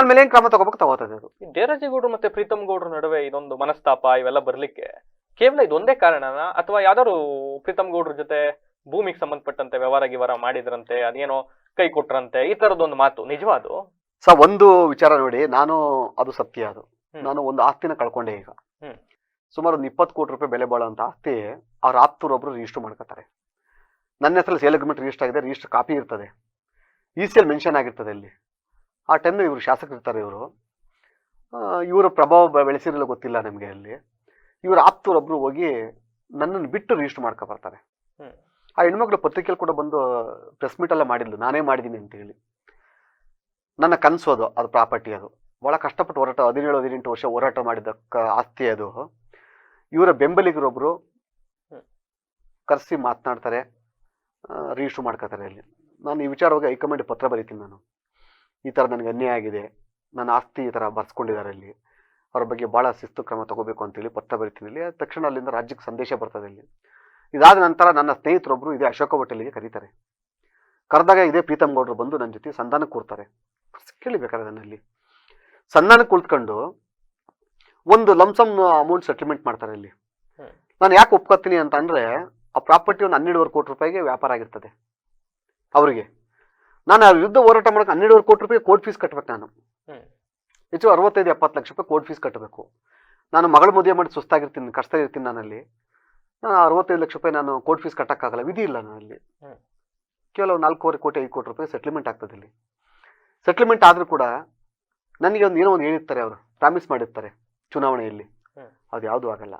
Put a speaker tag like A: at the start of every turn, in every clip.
A: ನನ್ನ ಮೇಲೆ ಏನ್ ಕ್ರಮ ತಗೋಬೇಕು ತಗೋತದೆ ಅದು
B: ಈ ಗೌಡರು ಮತ್ತೆ ಪ್ರೀತಮ್ ಗೌಡ್ರ ನಡುವೆ ಇದೊಂದು ಮನಸ್ತಾಪ ಇವೆಲ್ಲ ಬರ್ಲಿಕ್ಕೆ ಕೇವಲ ಇದೊಂದೇ ಕಾರಣನ? ಅಥವಾ ಯಾವ್ದಾದ್ರು ಪ್ರೀತಮ್ ಗೌಡ್ರ ಜೊತೆ ಭೂಮಿಗೆ ಸಂಬಂಧಪಟ್ಟಂತೆ ವ್ಯವಹಾರ ಗಿವಹಾರ ಮಾಡಿದ್ರಂತೆ ಅದೇನೋ ಕೈ ಕೊಟ್ರಂತೆ ಈ ತರದೊಂದು ಮಾತು ನಿಜವಾದು
A: ಸ ಒಂದು ವಿಚಾರ ನೋಡಿ ನಾನು ಅದು ಸತ್ಯ ಅದು.
B: ಹ್ಮ್.
A: ನಾನು ಒಂದು ಆಸ್ತಿನ ಕಳ್ಕೊಂಡೆ ಈಗ.
B: ಹ್ಮ್.
A: ಸುಮಾರು ಒಂದು ಇಪ್ಪತ್ತು ಕೋಟಿ ರೂಪಾಯಿ ಬೆಲೆ ಬಾಳುವಂತ ಆಸ್ತಿ ಅವ್ರ ಆಪ್ತರೊಬ್ರು ರಿಜಿಸ್ಟರ್ ಮಾಡ್ಕೋತಾರೆ. ನನ್ನ ಹೆಸರಲ್ಲಿ ಸೇಲ್ ಅಗ್ರಿಮೆಂಟ್ ರಿಜಿಸ್ಟರ್ ಆಗಿದೆ ರಿಜಿಸ್ಟರ್ ಕಾಪಿ ಇರ್ತದೆ. ಇ ಸಿ ಎಲ್ ಮೆನ್ಷನ್ ಆಗಿರ್ತದೆ ಅಲ್ಲಿ. ಆ ಟೈಮ್ನ ಇವರು ಶಾಸಕರಿರ್ತಾರೆ ಇವರು. ಇವರ ಪ್ರಭಾವ ಬೆಳೆಸಿರಲ್ಲ ಗೊತ್ತಿಲ್ಲ ನಮಗೆ ಅಲ್ಲಿ. ಇವ್ರ ಆಪ್ತರೊಬ್ಬರು ಹೋಗಿ ನನ್ನನ್ನು ಬಿಟ್ಟು ರಿಜಿಸ್ಟರ್ ಮಾಡ್ಕೊ ಬರ್ತಾರೆ. ಆ ಹೆಣ್ಮಕ್ಳು ಪತ್ರಿಕೆಯಲ್ಲಿ ಕೂಡ ಬಂದು ಪ್ರೆಸ್ ಮೀಟ್ ಎಲ್ಲ ಮಾಡಿದ್ಲು. ನಾನೇ ಮಾಡಿದ್ದೀನಿ ಅಂತ ಹೇಳಿ ನನ್ನ ಕನಸು ಅದು ಅದು ಪ್ರಾಪರ್ಟಿ ಅದು. ಭಾಳ ಕಷ್ಟಪಟ್ಟು ಹೋರಾಟ ಹದಿನೇಳು ಹದಿನೆಂಟು ವರ್ಷ ಹೋರಾಟ ಮಾಡಿದ ಕ ಆಸ್ತಿ ಅದು. ಇವರ ಬೆಂಬಲಿಗರೊಬ್ಬರು. ಕರೆಸಿ ಮಾತನಾಡ್ತಾರೆ ರಿಜಿಸ್ಟರ್ ಮಾಡ್ಕೋತಾರೆ ಅಲ್ಲಿ. ನಾನು ಈ ವಿಚಾರವಾಗಿ ಹೈಕಮಾಂಡ್ ಪತ್ರ ಬರೀತೀನಿ ನಾನು. ಈ ಥರ ನನಗೆ ಅನ್ಯಾಯ ಆಗಿದೆ. ನನ್ನ ಆಸ್ತಿ ಈ ಥರ ಬರ್ಸ್ಕೊಂಡಿದ್ದಾರೆ ಅಲ್ಲಿ. ಅವ್ರ ಬಗ್ಗೆ ಭಾಳ ಶಿಸ್ತು ಕ್ರಮ ತಗೋಬೇಕು ಅಂತೇಳಿ ಪತ್ರ ಬರಿತೀನಿ ಇಲ್ಲಿ. ತಕ್ಷಣ ಅಲ್ಲಿಂದ ರಾಜ್ಯಕ್ಕೆ ಸಂದೇಶ ಬರ್ತದೆ ಇಲ್ಲಿ. ಇದಾದ ನಂತರ ನನ್ನ ಸ್ನೇಹಿತರೊಬ್ಬರು ಇದೇ ಅಶೋಕ ಹೋಟೆಲಿಗೆ ಕರೀತಾರೆ. ಕರೆದಾಗ ಇದೇ ಪ್ರೀತಮ್ ಗೌಡ್ರು ಬಂದು ನನ್ನ ಜೊತೆ ಸಂಧಾನಕ್ಕೆ ಕೂರ್ತಾರೆ. ಕೇಳಿಬೇಕಾದ್ರೆ ನನ್ನಲ್ಲಿ. ಸಂಧಾನಕ್ಕೆ ಕುಳಿತುಕೊಂಡು ಒಂದು ಲಂಸಮ್ ಅಮೌಂಟ್ ಸೆಟಲ್ಮೆಂಟ್ ಮಾಡ್ತಾರೆ ಇಲ್ಲಿ ನಾನು ಯಾಕೆ ಒಪ್ಕೋತೀನಿ ಅಂತ ಅಂದ್ರೆ ಆ ಪ್ರಾಪರ್ಟಿ ಒಂದು ಹನ್ನೆರಡುವರೆ ಕೋಟಿ ರೂಪಾಯಿಗೆ ವ್ಯಾಪಾರ ಆಗಿರ್ತದೆ. ಅವರಿಗೆ. ನಾನು ಆ ವಿರುದ್ಧ ಹೋರಾಟ ಮಾಡಕ್ಕೆ ಹನ್ನೆರಡುವರೆ ಕೋಟಿ ರೂಪಾಯಿ ಕೋರ್ಟ್ ಫೀಸ್ ಕಟ್ಬೇಕು ನಾನು. ಹೆಚ್ಚು ಅರವತ್ತೈದು ಎಪ್ಪತ್ತು ಲಕ್ಷ ರೂಪಾಯಿ ಕೋರ್ಟ್ ಫೀಸ್ ಕಟ್ಟಬೇಕು ನಾನು ಮಗಳ ಮದುವೆ ಮಾಡಿ ಸುಸ್ತಾಗಿರ್ತೀನಿ ಕಷ್ಟ ಇರ್ತೀನಿ ನಾನಲ್ಲಿ. ನಾನು ಅರವತ್ತೈದು ಲಕ್ಷ ರೂಪಾಯಿ ನಾನು ಕೋರ್ಟ್ ಫೀಸ್ ಕಟ್ಟೋಕ್ಕಾಗಲ್ಲ ವಿಧಿ ಇಲ್ಲ ನಾನಲ್ಲಿ. ಕೇವಲ ನಾಲ್ಕೂವರೆ ಕೋಟಿ ಐದು ಕೋಟಿ ರೂಪಾಯಿ ಸೆಟ್ಲ್ಮೆಂಟ್ ಆಗ್ತದೆ ಇಲ್ಲಿ. ಸೆಟ್ಲ್ಮೆಂಟ್ ಆದರೂ ಕೂಡ ನನಗೆ ಒಂದು ಏನೋ ಒಂದು ಹೇಳಿರ್ತಾರೆ ಅವರು ಪ್ರಾಮಿಸ್ ಮಾಡಿರ್ತಾರೆ ಚುನಾವಣೆಯಲ್ಲಿ. ಅದು ಯಾವುದೂ ಆಗಲ್ಲ.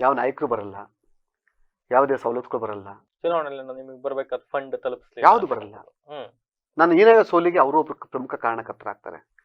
A: ಯಾವ ನಾಯಕರು ಬರಲ್ಲ. ಯಾವುದೇ ಸವಲತ್ತುಗಳು ಬರಲ್ಲ.
B: ಚುನಾವಣೆಯಲ್ಲಿ ನಿಮಗೆ ಬರಬೇಕಾದ ಫಂಡ್ ತಲುಪಿಸ್ಲಿ
A: ಯಾವುದು ಬರಲ್ಲ.
B: ಹ್ಮ್.
A: ನಾನು ಏನೇ ಸೋಲಿಗೆ ಅವರು ಒಬ್ರು ಪ್ರಮುಖ ಕಾರಣಕರ್ತರಾಗ್ತಾರೆ.